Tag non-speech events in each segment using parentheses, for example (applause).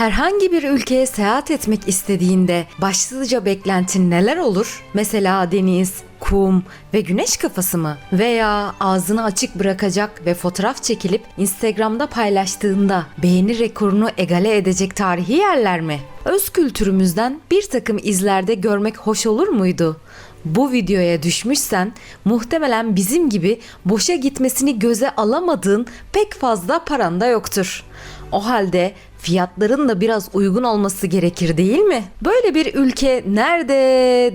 Herhangi bir ülkeye seyahat etmek istediğinde başlıca beklentin neler olur? Mesela deniz, kum ve güneş kafası mı? Veya ağzını açık bırakacak ve fotoğraf çekilip Instagram'da paylaştığında beğeni rekorunu egale edecek tarihi yerler mi? Öz kültürümüzden bir takım izlerde görmek hoş olur muydu? Bu videoya düşmüşsen muhtemelen bizim gibi boşa gitmesini göze alamadığın pek fazla paran da yoktur. O halde fiyatların da biraz uygun olması gerekir değil mi? Böyle bir ülke nerede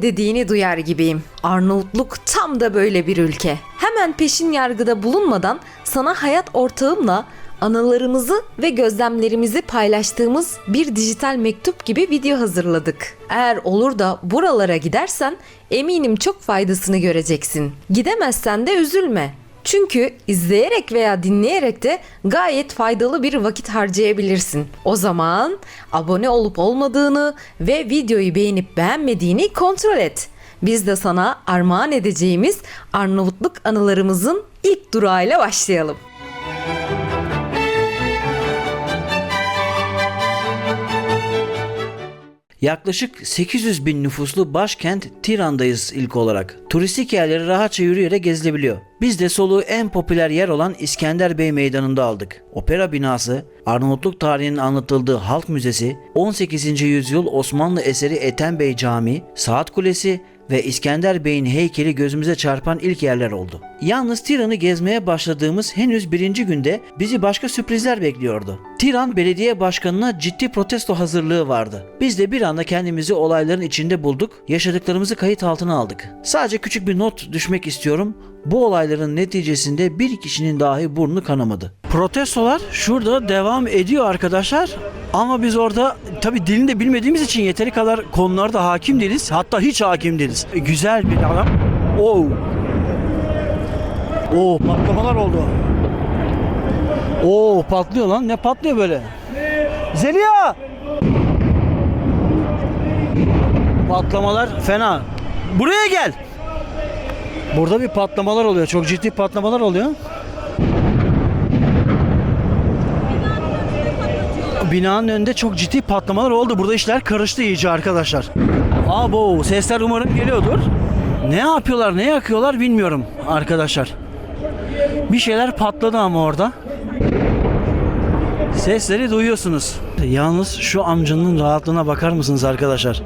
dediğini duyar gibiyim. Arnavutluk tam da böyle bir ülke. Hemen peşin yargıda bulunmadan sana hayat ortağımla anılarımızı ve gözlemlerimizi paylaştığımız bir dijital mektup gibi video hazırladık. Eğer olur da buralara gidersen eminim çok faydasını göreceksin. Gidemezsen de üzülme. Çünkü izleyerek veya dinleyerek de gayet faydalı bir vakit harcayabilirsin. O zaman abone olup olmadığını ve videoyu beğenip beğenmediğini kontrol et. Biz de sana armağan edeceğimiz Arnavutluk anılarımızın ilk durağıyla başlayalım. Yaklaşık 800 bin nüfuslu başkent Tiran'dayız ilk olarak. Turistik yerleri rahatça yürüyerek gezilebiliyor. Biz de soluğu en popüler yer olan İskender Bey Meydanı'nda aldık. Opera binası, Arnavutluk tarihinin anlatıldığı Halk Müzesi, 18. yüzyıl Osmanlı eseri Ethem Bey Camii, Saat Kulesi ve İskender Bey'in heykeli gözümüze çarpan ilk yerler oldu. Yalnız Tiran'ı gezmeye başladığımız henüz birinci günde bizi başka sürprizler bekliyordu. Tiran belediye başkanına ciddi protesto hazırlığı vardı. Biz de bir anda kendimizi olayların içinde bulduk, yaşadıklarımızı kayıt altına aldık. Sadece küçük bir not düşmek istiyorum. Bu olayların neticesinde bir kişinin dahi burnu kanamadı. Protestolar şurada devam ediyor arkadaşlar. Ama biz orada tabi dilini de bilmediğimiz için yeteri kadar konularda hakim değiliz. Hatta hiç hakim değiliz. E, güzel bir adam. Oo. Oo patlamalar oldu. Oo patlıyor lan. Ne patlıyor böyle? Zeliha! Patlamalar fena. Buraya gel. Burada bir patlamalar oluyor. Çok ciddi patlamalar oluyor. Binanın önünde çok ciddi patlamalar oldu. Burada işler karıştı iyice arkadaşlar. Abo sesler umarım geliyordur. Ne yapıyorlar, ne yakıyorlar bilmiyorum arkadaşlar. Bir şeyler patladı ama orada. Sesleri duyuyorsunuz. Yalnız şu amcanın rahatlığına bakar mısınız arkadaşlar?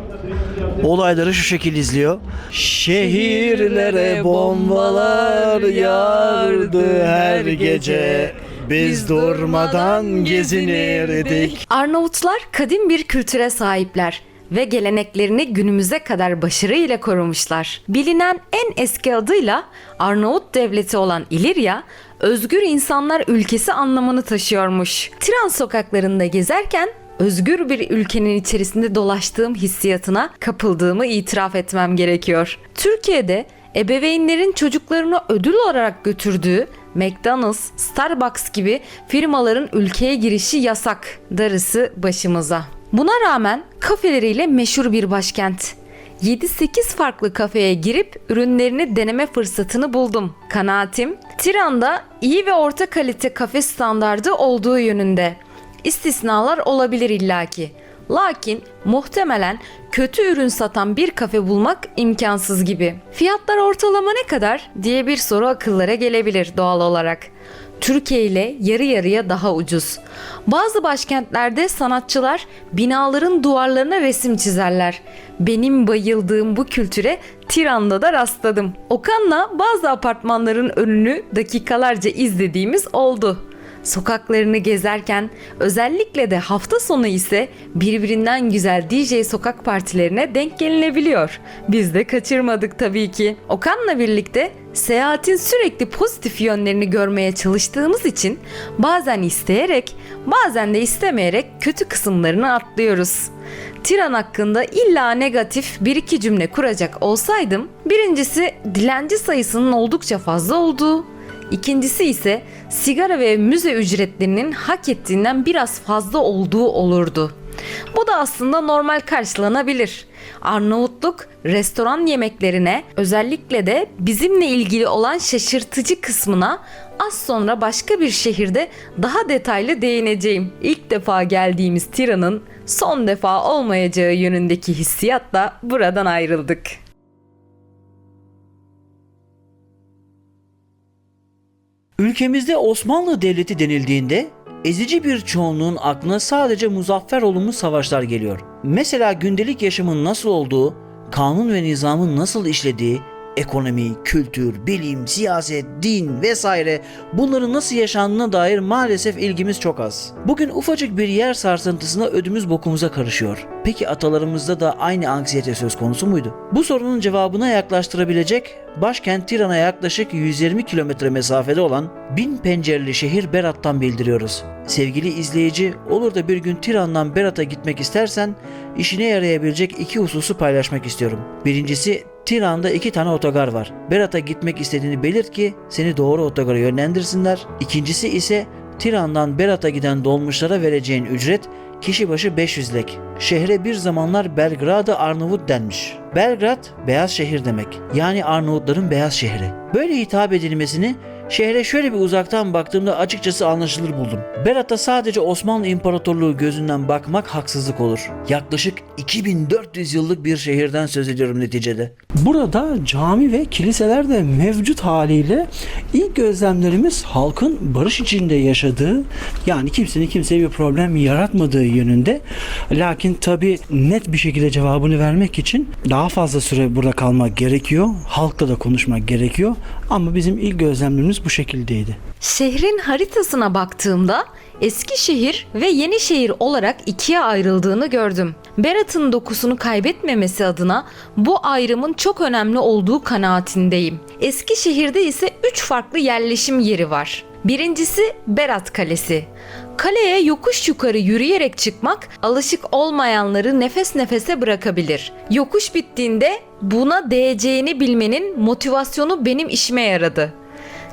Olayları şu şekil izliyor. Şehirlere bombalar yağardı her gece. Biz durmadan gezinirdik. Arnavutlar kadim bir kültüre sahipler ve geleneklerini günümüze kadar başarıyla korumuşlar. Bilinen en eski adıyla Arnavut devleti olan İlirya, özgür insanlar ülkesi anlamını taşıyormuş. Tiran sokaklarında gezerken özgür bir ülkenin içerisinde dolaştığım hissiyatına kapıldığımı itiraf etmem gerekiyor. Türkiye'de ebeveynlerin çocuklarını ödül olarak götürdüğü McDonald's, Starbucks gibi firmaların ülkeye girişi yasak. Darısı başımıza. Buna rağmen kafeleriyle meşhur bir başkent. 7-8 farklı kafeye girip ürünlerini deneme fırsatını buldum. Kanaatim, Tiran'da iyi ve orta kalite kafe standardı olduğu yönünde. İstisnalar olabilir illaki. Lakin muhtemelen kötü ürün satan bir kafe bulmak imkansız gibi. Fiyatlar ortalama ne kadar diye bir soru akıllara gelebilir doğal olarak. Türkiye ile yarı yarıya daha ucuz. Bazı başkentlerde sanatçılar binaların duvarlarına resim çizerler. Benim bayıldığım bu kültüre Tiran'da da rastladım. Okan'la bazı apartmanların önünü dakikalarca izlediğimiz oldu. Sokaklarını gezerken özellikle de hafta sonu ise birbirinden güzel DJ sokak partilerine denk gelinebiliyor. Biz de kaçırmadık tabii ki. Okan'la birlikte seyahatin sürekli pozitif yönlerini görmeye çalıştığımız için bazen isteyerek bazen de istemeyerek kötü kısımlarını atlıyoruz. Tiran hakkında illa negatif bir iki cümle kuracak olsaydım birincisi dilenci sayısının oldukça fazla olduğu, İkincisi ise sigara ve müze ücretlerinin hak ettiğinden biraz fazla olduğu olurdu. Bu da aslında normal karşılanabilir. Arnavutluk restoran yemeklerine özellikle de bizimle ilgili olan şaşırtıcı kısmına az sonra başka bir şehirde daha detaylı değineceğim. İlk defa geldiğimiz Tiran'ın son defa olmayacağı yönündeki hissiyatla buradan ayrıldık. Ülkemizde Osmanlı Devleti denildiğinde ezici bir çoğunluğun aklına sadece muzaffer olunmuş savaşlar geliyor. Mesela gündelik yaşamın nasıl olduğu, kanun ve nizamın nasıl işlediği, ekonomi, kültür, bilim, siyaset, din vesaire bunların nasıl yaşandığına dair maalesef ilgimiz çok az. Bugün ufacık bir yer sarsıntısına ödümüz bokumuza karışıyor. Peki atalarımızda da aynı anksiyete söz konusu muydu? Bu sorunun cevabına yaklaştırabilecek başkent Tiran'a yaklaşık 120 kilometre mesafede olan bin pencereli şehir Berat'tan bildiriyoruz. Sevgili izleyici, olur da bir gün Tiran'dan Berat'a gitmek istersen işine yarayabilecek iki hususu paylaşmak istiyorum. Birincisi Tiran'da iki tane otogar var. Berat'a gitmek istediğini belirt ki seni doğru otogara yönlendirsinler. İkincisi ise Tiran'dan Berat'a giden dolmuşlara vereceğin ücret kişi başı 500 lek. Şehre bir zamanlar Belgrad Arnavut denmiş. Belgrad beyaz şehir demek. Yani Arnavutların beyaz şehri. Böyle hitap edilmesini şehre şöyle bir uzaktan baktığımda açıkçası anlaşılır buldum. Berat'a sadece Osmanlı İmparatorluğu gözünden bakmak haksızlık olur. Yaklaşık 2400 yıllık bir şehirden söz ediyorum neticede. Burada cami ve kiliseler de mevcut haliyle ilk gözlemlerimiz halkın barış içinde yaşadığı yani kimsenin kimseye bir problem yaratmadığı yönünde. Lakin tabi net bir şekilde cevabını vermek için daha fazla süre burada kalmak gerekiyor. Halkla da konuşmak gerekiyor. Ama bizim ilk gözlemlerimiz bu şekildeydi. Şehrin haritasına baktığımda Eskişehir ve Yenişehir olarak ikiye ayrıldığını gördüm. Berat'ın dokusunu kaybetmemesi adına bu ayrımın çok önemli olduğu kanaatindeyim. Eskişehir'de ise 3 farklı yerleşim yeri var. Birincisi Berat Kalesi. Kaleye yokuş yukarı yürüyerek çıkmak alışık olmayanları nefes nefese bırakabilir. Yokuş bittiğinde buna değeceğini bilmenin motivasyonu benim işime yaradı.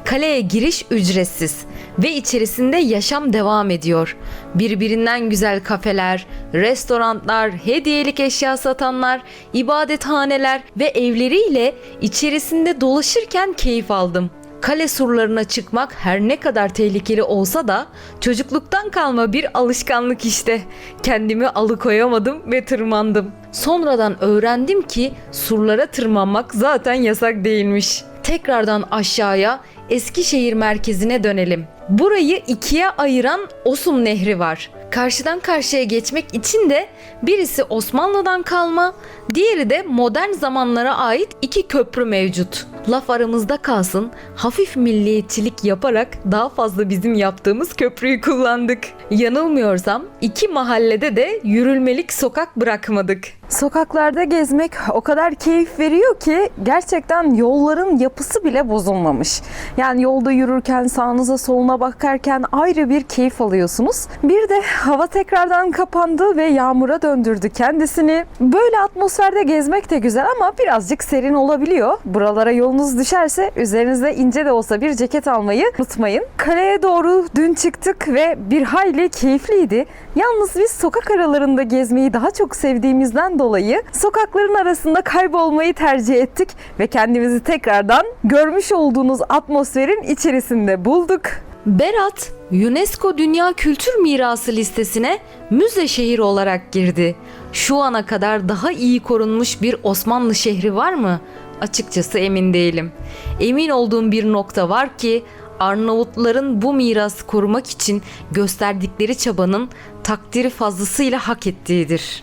Kaleye giriş ücretsiz ve içerisinde yaşam devam ediyor. Birbirinden güzel kafeler, restoranlar, hediyelik eşya satanlar, ibadethaneler ve evleriyle içerisinde dolaşırken keyif aldım. Kale surlarına çıkmak her ne kadar tehlikeli olsa da çocukluktan kalma bir alışkanlık işte. Kendimi alıkoyamadım ve tırmandım. Sonradan öğrendim ki surlara tırmanmak zaten yasak değilmiş. Tekrardan aşağıya Eskişehir merkezine dönelim. Burayı ikiye ayıran Osum Nehri var. Karşıdan karşıya geçmek için de birisi Osmanlı'dan kalma, diğeri de modern zamanlara ait iki köprü mevcut. Laf aramızda kalsın, hafif milliyetçilik yaparak daha fazla bizim yaptığımız köprüyü kullandık. Yanılmıyorsam iki mahallede de yürülmelik sokak bırakmadık. Sokaklarda gezmek o kadar keyif veriyor ki gerçekten yolların yapısı bile bozulmamış. Yani yolda yürürken sağınıza soluna bakarken ayrı bir keyif alıyorsunuz. Bir de hava tekrardan kapandı ve yağmura döndürdü kendisini. Böyle atmosferde gezmek de güzel ama birazcık serin olabiliyor. Buralara yolunuz düşerse üzerinize ince de olsa bir ceket almayı unutmayın. Kaleye doğru dün çıktık ve bir hayli keyifliydi. Yalnız biz sokak aralarında gezmeyi daha çok sevdiğimizden dolayı sokakların arasında kaybolmayı tercih ettik ve kendimizi tekrardan görmüş olduğunuz atmosferin içerisinde bulduk. Berat, UNESCO Dünya Kültür Mirası listesine müze şehir olarak girdi. Şu ana kadar daha iyi korunmuş bir Osmanlı şehri var mı? Açıkçası emin değilim. Emin olduğum bir nokta var ki Arnavutların bu mirası korumak için gösterdikleri çabanın takdiri fazlasıyla hak ettiğidir.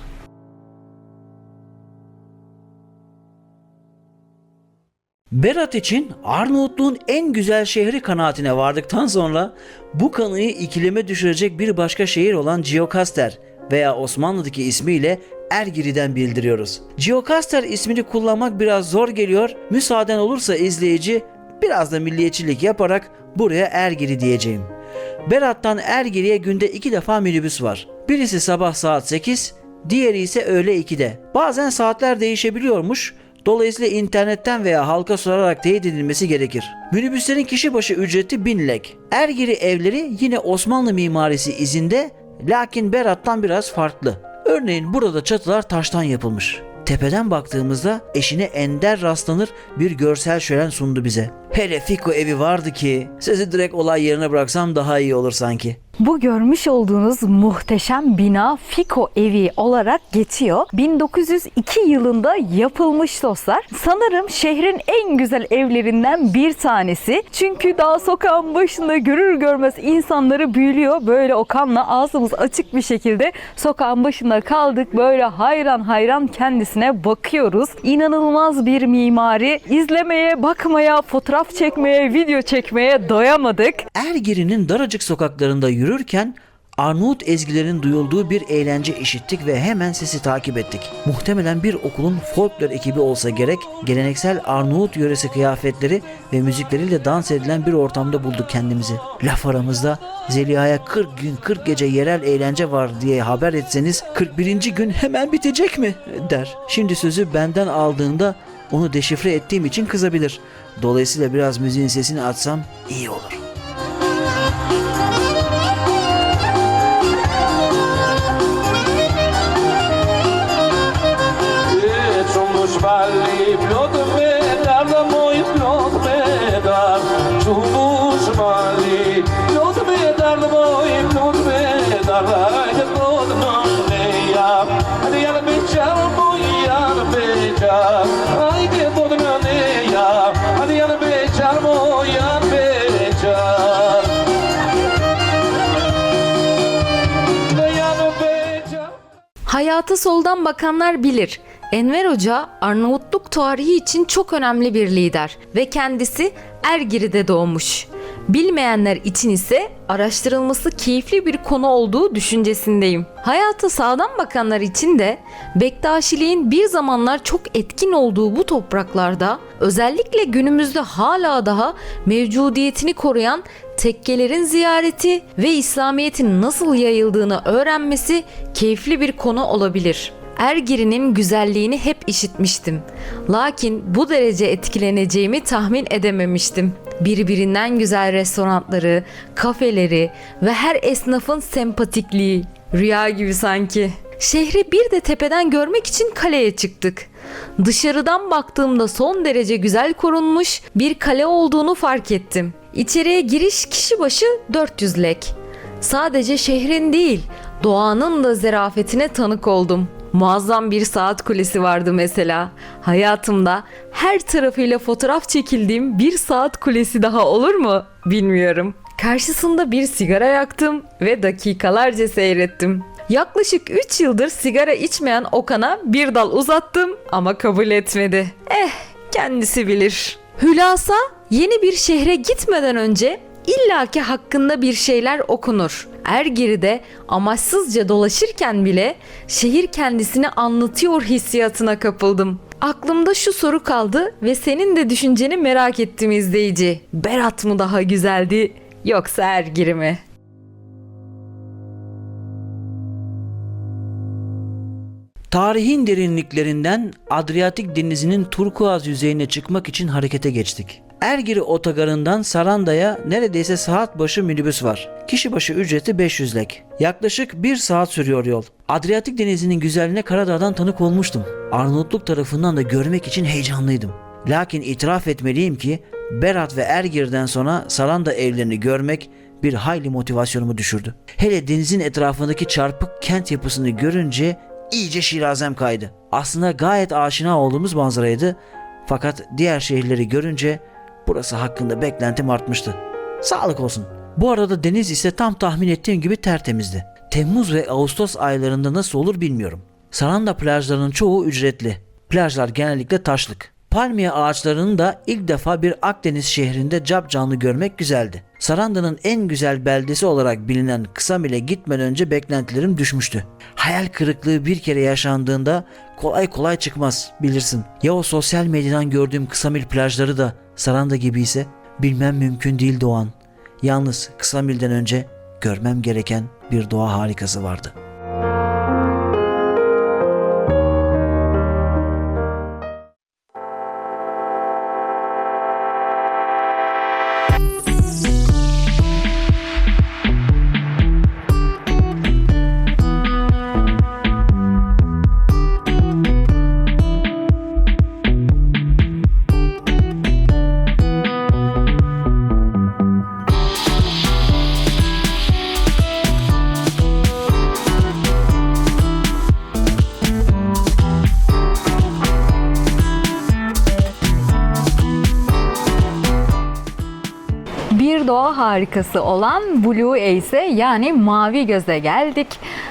Berat için Arnavutluğun en güzel şehri kanaatine vardıktan sonra bu kanıyı ikileme düşürecek bir başka şehir olan Ciokaster veya Osmanlı'daki ismiyle Ergiri'den bildiriyoruz. Ciokaster ismini kullanmak biraz zor geliyor. Müsaaden olursa izleyici biraz da milliyetçilik yaparak buraya Ergiri diyeceğim. Berat'tan Ergiri'ye günde iki defa minibüs var. Birisi sabah saat 8, diğeri ise öğle 2'de. Bazen saatler değişebiliyormuş. Dolayısıyla internetten veya halka sorarak teyit edilmesi gerekir. Minibüslerin kişi başı ücreti 1000 lek. Ergiri evleri yine Osmanlı mimarisi izinde lakin Berat'tan biraz farklı. Örneğin burada çatılar taştan yapılmış. Tepeden baktığımızda eşine ender rastlanır bir görsel şölen sundu bize. Hele Fiko evi vardı ki sizi direkt olay yerine bıraksam daha iyi olur sanki. Bu görmüş olduğunuz muhteşem bina Fiko evi olarak geçiyor. 1902 yılında yapılmış dostlar. Sanırım şehrin en güzel evlerinden bir tanesi. Çünkü daha sokağın başında görür görmez insanları büyülüyor. Böyle Okan'la ağzımız açık bir şekilde sokağın başında kaldık. Böyle hayran hayran kendisine bakıyoruz. İnanılmaz bir mimari. İzlemeye, bakmaya, fotoğraf çekmeye, video çekmeye doyamadık. Ergiri'nin daracık sokaklarında yürürken Arnavut ezgilerin duyulduğu bir eğlence işittik ve hemen sesi takip ettik. Muhtemelen bir okulun folklor ekibi olsa gerek, geleneksel Arnavut yöresi kıyafetleri ve müzikleriyle dans edilen bir ortamda bulduk kendimizi. Laf aramızda Zeliha'ya 40 gün 40 gece yerel eğlence var diye haber etseniz 41. gün hemen bitecek mi der. Şimdi sözü benden aldığında onu deşifre ettiğim için kızabilir. Dolayısıyla biraz müziğin sesini açsam iyi olur. Plod medar. Ajde plod mane ja, ajde ja bećar, moj ja bećar. Ajde plod mane ja, ajde ja bećar, moj ja bećar. Da ja bećar. Hayata soldan bakanlar bilir. Enver Hoca Arnavutluk tarihi için çok önemli bir lider ve kendisi Ergiri'de doğmuş. Bilmeyenler için ise araştırılması keyifli bir konu olduğu düşüncesindeyim. Hayata sağdan bakanlar için de Bektaşiliğin bir zamanlar çok etkin olduğu bu topraklarda özellikle günümüzde hala daha mevcudiyetini koruyan tekkelerin ziyareti ve İslamiyet'in nasıl yayıldığını öğrenmesi keyifli bir konu olabilir. Ergiri'nin güzelliğini hep işitmiştim. Lakin bu derece etkileneceğimi tahmin edememiştim. Birbirinden güzel restoranları, kafeleri ve her esnafın sempatikliği. Rüya gibi sanki. Şehri bir de tepeden görmek için kaleye çıktık. Dışarıdan baktığımda son derece güzel korunmuş bir kale olduğunu fark ettim. İçeriye giriş kişi başı 400 lek. Sadece şehrin değil, doğanın da zerafetine tanık oldum. Muazzam bir saat kulesi vardı mesela. Hayatımda her tarafıyla fotoğraf çekildiğim bir saat kulesi daha olur mu? Bilmiyorum. Karşısında bir sigara yaktım ve dakikalarca seyrettim. Yaklaşık 3 yıldır sigara içmeyen Okan'a bir dal uzattım ama kabul etmedi. Eh, kendisi bilir. Hülasa yeni bir şehre gitmeden önce illaki hakkında bir şeyler okunur. Ergiri'de amaçsızca dolaşırken bile şehir kendisini anlatıyor hissiyatına kapıldım. Aklımda şu soru kaldı ve senin de düşünceni merak ettim izleyici. Berat mı daha güzeldi yoksa Ergiri mi? Tarihin derinliklerinden Adriyatik denizinin turkuaz yüzeyine çıkmak için harekete geçtik. Ergiri otogarından Saranda'ya neredeyse saat başı minibüs var. Kişi başı ücreti 500 lek. Yaklaşık bir saat sürüyor yol. Adriyatik denizinin güzelliğine Karadağ'dan tanık olmuştum. Arnavutluk tarafından da görmek için heyecanlıydım. Lakin itiraf etmeliyim ki Berat ve Ergir'den sonra Saranda evlerini görmek bir hayli motivasyonumu düşürdü. Hele denizin etrafındaki çarpık kent yapısını görünce iyice şirazem kaydı. Aslında gayet aşina olduğumuz manzaraydı. Fakat diğer şehirleri görünce burası hakkında beklentim artmıştı. Sağlık olsun. Bu arada deniz ise tam tahmin ettiğim gibi tertemizdi. Temmuz ve Ağustos aylarında nasıl olur bilmiyorum. Saranda plajlarının çoğu ücretli. Plajlar genellikle taşlık. Palmiye ağaçlarını da ilk defa bir Akdeniz şehrinde cap canlı görmek güzeldi. Saranda'nın en güzel beldesi olarak bilinen Kısamil'e gitmeden önce beklentilerim düşmüştü. Hayal kırıklığı bir kere yaşandığında kolay kolay çıkmaz bilirsin. Ya o sosyal medyadan gördüğüm Kısamil plajları da Saranda gibi ise bilmem mümkün değil Doğan. Yalnız Kısamil'den önce görmem gereken bir doğa harikası vardı. Harikası olan Blue Ace'e yani Mavi Göz'e geldik.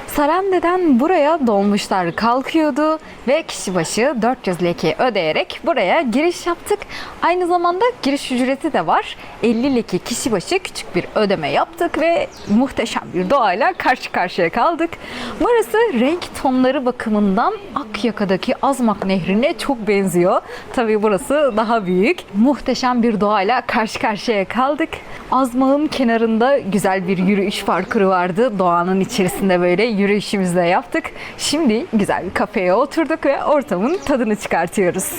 Sarande'den buraya dolmuşlar kalkıyordu ve kişi başı 400 leki ödeyerek buraya giriş yaptık. Aynı zamanda giriş ücreti de var. 50 leki kişi başı küçük bir ödeme yaptık ve muhteşem bir doğayla karşı karşıya kaldık. Burası renk tonları bakımından Akyaka'daki Azmak Nehri'ne çok benziyor. Tabii burası daha büyük. Muhteşem bir doğayla karşı karşıya kaldık. Azmak'ın kenarında güzel bir yürüyüş parkuru vardı. Doğanın içerisinde böyle yürüyüşümüzü de yaptık. Şimdi güzel bir kafeye oturduk ve ortamın tadını çıkartıyoruz.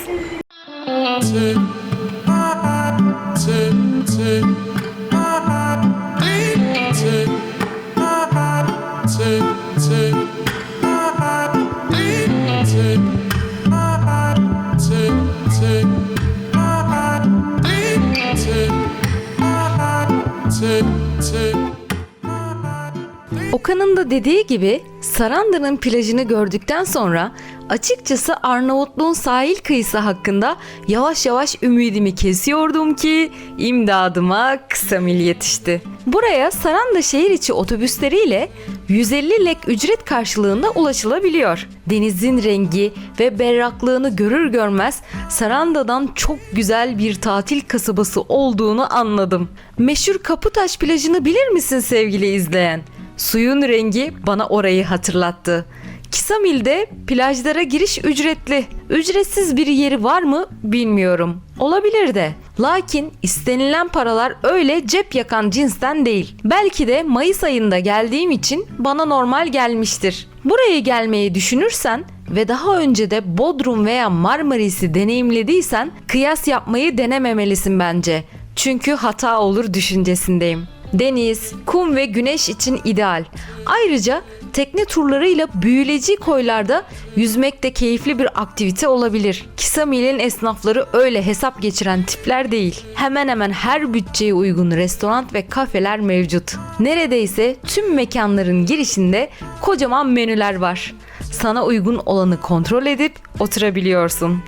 Okan'ın da dediği gibi Saranda'nın plajını gördükten sonra açıkçası Arnavutluğun sahil kıyısı hakkında yavaş yavaş ümidimi kesiyordum ki imdadıma kısa mil yetişti. Buraya Saranda şehir içi otobüsleriyle 150 lek ücret karşılığında ulaşılabiliyor. Denizin rengi ve berraklığını görür görmez Saranda'dan çok güzel bir tatil kasabası olduğunu anladım. Meşhur Kaputaş plajını bilir misin sevgili izleyen? Suyun rengi bana orayı hatırlattı. Kisamil'de plajlara giriş ücretli. Ücretsiz bir yeri var mı bilmiyorum. Olabilir de. Lakin istenilen paralar öyle cep yakan cinsten değil. Belki de Mayıs ayında geldiğim için bana normal gelmiştir. Buraya gelmeyi düşünürsen ve daha önce de Bodrum veya Marmaris'i deneyimlediysen kıyas yapmayı denememelisin bence. Çünkü hata olur düşüncesindeyim. Deniz, kum ve güneş için ideal. Ayrıca tekne turlarıyla büyüleci koylarda yüzmek de keyifli bir aktivite olabilir. Kisamil'in esnafları öyle hesap geçiren tipler değil. Hemen hemen her bütçeye uygun restoran ve kafeler mevcut. Neredeyse tüm mekanların girişinde kocaman menüler var. Sana uygun olanı kontrol edip oturabiliyorsun.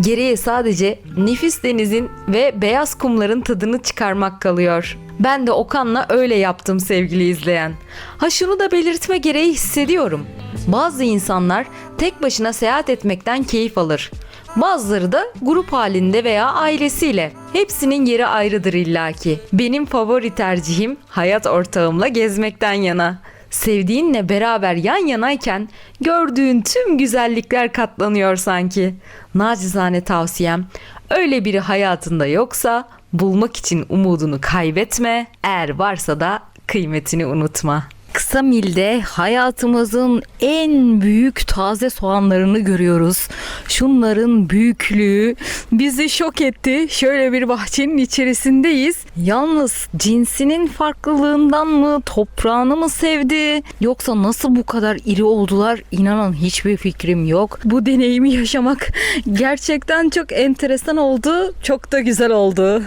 Geriye sadece nefis denizin ve beyaz kumların tadını çıkarmak kalıyor. Ben de Okan'la öyle yaptım sevgili izleyen. Ha şunu da belirtme gereği hissediyorum. Bazı insanlar tek başına seyahat etmekten keyif alır. Bazıları da grup halinde veya ailesiyle. Hepsinin yeri ayrıdır illaki. Benim favori tercihim hayat ortağımla gezmekten yana. Sevdiğinle beraber yan yanayken gördüğün tüm güzellikler katlanıyor sanki. Nacizane tavsiyem öyle biri hayatında yoksa bulmak için umudunu kaybetme. Eğer varsa da kıymetini unutma. Kısa milde hayatımızın en büyük taze soğanlarını görüyoruz. Şunların büyüklüğü bizi şok etti. Şöyle bir bahçenin içerisindeyiz. Yalnız cinsinin farklılığından mı, toprağını mı sevdi yoksa nasıl bu kadar iri oldular inanın hiçbir fikrim yok. Bu deneyimi yaşamak (laughs) gerçekten çok enteresan oldu. Çok da güzel oldu.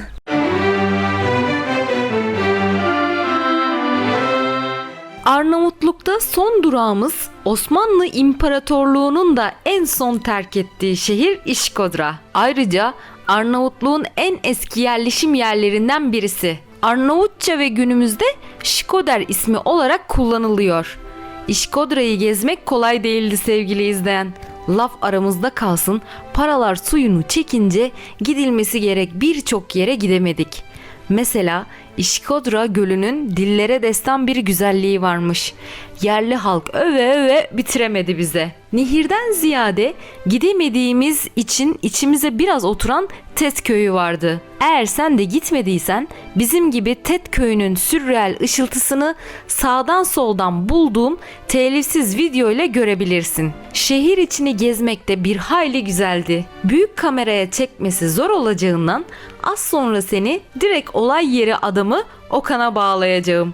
Arnavutluk'ta son durağımız Osmanlı İmparatorluğu'nun da en son terk ettiği şehir İşkodra. Ayrıca Arnavutluğun en eski yerleşim yerlerinden birisi. Arnavutça ve günümüzde Şkoder ismi olarak kullanılıyor. İşkodra'yı gezmek kolay değildi sevgili izleyen. Laf aramızda kalsın, paralar suyunu çekince gidilmesi gerek birçok yere gidemedik. Mesela İşkodra Gölü'nün dillere destan bir güzelliği varmış. Yerli halk öve öve bitiremedi bize. Nehirden ziyade gidemediğimiz için içimize biraz oturan Tet Köyü vardı. Eğer sen de gitmediysen bizim gibi Tet Köyü'nün sürreel ışıltısını sağdan soldan bulduğum telifsiz video ile görebilirsin. Şehir içini gezmekte bir hayli güzeldi. Büyük kameraya çekmesi zor olacağından az sonra seni direkt olay yeri adamı Okan'a bağlayacağım.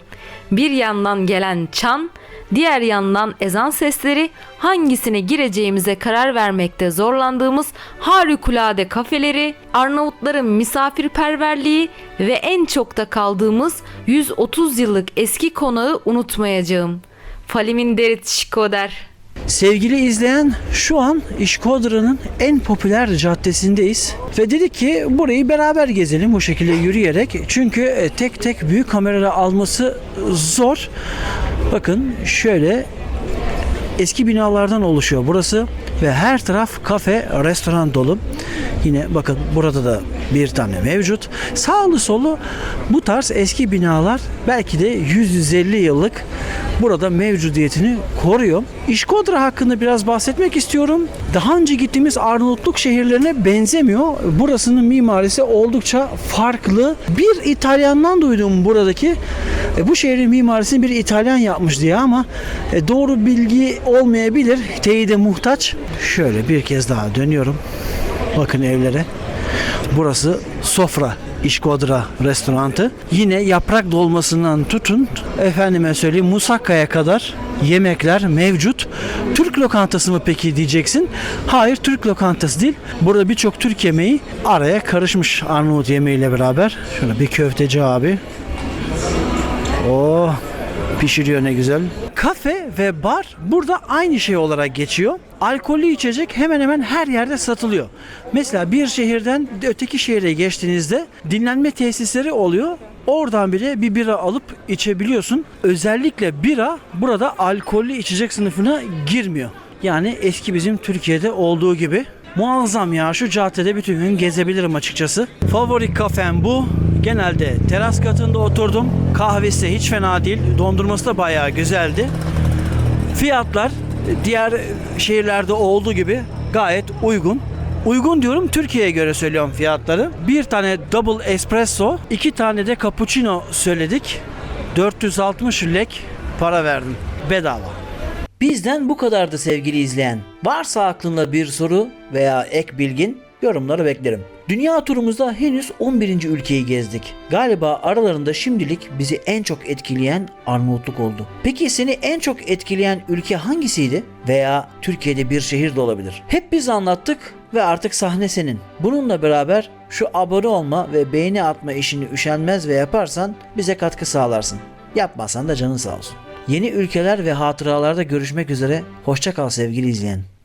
Bir yandan gelen çan, diğer yandan ezan sesleri hangisine gireceğimize karar vermekte zorlandığımız harikulade kafeleri, Arnavutların misafirperverliği ve en çok da kaldığımız 130 yıllık eski konağı unutmayacağım. Faliminderit Şikoder. Sevgili izleyen şu an İşkodra'nın en popüler caddesindeyiz. Ve dedik ki burayı beraber gezelim bu şekilde yürüyerek. Çünkü e, tek tek büyük kamerayla alması zor. Bakın şöyle eski binalardan oluşuyor burası ve her taraf kafe, restoran dolu. Yine bakın burada da bir tane mevcut. Sağlı solu bu tarz eski binalar belki de 100-150 yıllık burada mevcudiyetini koruyor. İşkodra hakkında biraz bahsetmek istiyorum. Daha önce gittiğimiz Arnavutluk şehirlerine benzemiyor. Burasının mimarisi oldukça farklı. Bir İtalyandan duydum buradaki. E, bu şehrin mimarisini bir İtalyan yapmış diye ama e, doğru bilgi olmayabilir. Teyide muhtaç. Şöyle bir kez daha dönüyorum. Bakın evlere. Burası Sofra İşkodra restorantı. Yine yaprak dolmasından tutun efendime söyleyeyim musakkaya kadar yemekler mevcut. Türk lokantası mı peki diyeceksin. Hayır Türk lokantası değil. Burada birçok Türk yemeği araya karışmış Arnavut yemeğiyle beraber. Şöyle bir köfteci abi. Oh pişiriyor ne güzel. Kafe ve bar burada aynı şey olarak geçiyor. Alkollü içecek hemen hemen her yerde satılıyor. Mesela bir şehirden öteki şehire geçtiğinizde dinlenme tesisleri oluyor. Oradan bile bir bira alıp içebiliyorsun. Özellikle bira burada alkollü içecek sınıfına girmiyor. Yani eski bizim Türkiye'de olduğu gibi. Muazzam ya şu caddede bütün gün gezebilirim açıkçası. Favori kafem bu. Genelde teras katında oturdum. Kahvesi hiç fena değil. Dondurması da bayağı güzeldi. Fiyatlar diğer şehirlerde olduğu gibi gayet uygun. Uygun diyorum Türkiye'ye göre söylüyorum fiyatları. Bir tane double espresso, iki tane de cappuccino söyledik. 460 lek para verdim. Bedava. Bizden bu kadardı sevgili izleyen. Varsa aklında bir soru veya ek bilgin yorumları beklerim. Dünya turumuzda henüz 11. ülkeyi gezdik. Galiba aralarında şimdilik bizi en çok etkileyen Arnavutluk oldu. Peki seni en çok etkileyen ülke hangisiydi? Veya Türkiye'de bir şehir de olabilir. Hep biz anlattık ve artık sahne senin. Bununla beraber şu abone olma ve beğeni atma işini üşenmez ve yaparsan bize katkı sağlarsın. Yapmazsan da canın sağ olsun. Yeni ülkeler ve hatıralarda görüşmek üzere. Hoşça kal sevgili izleyen.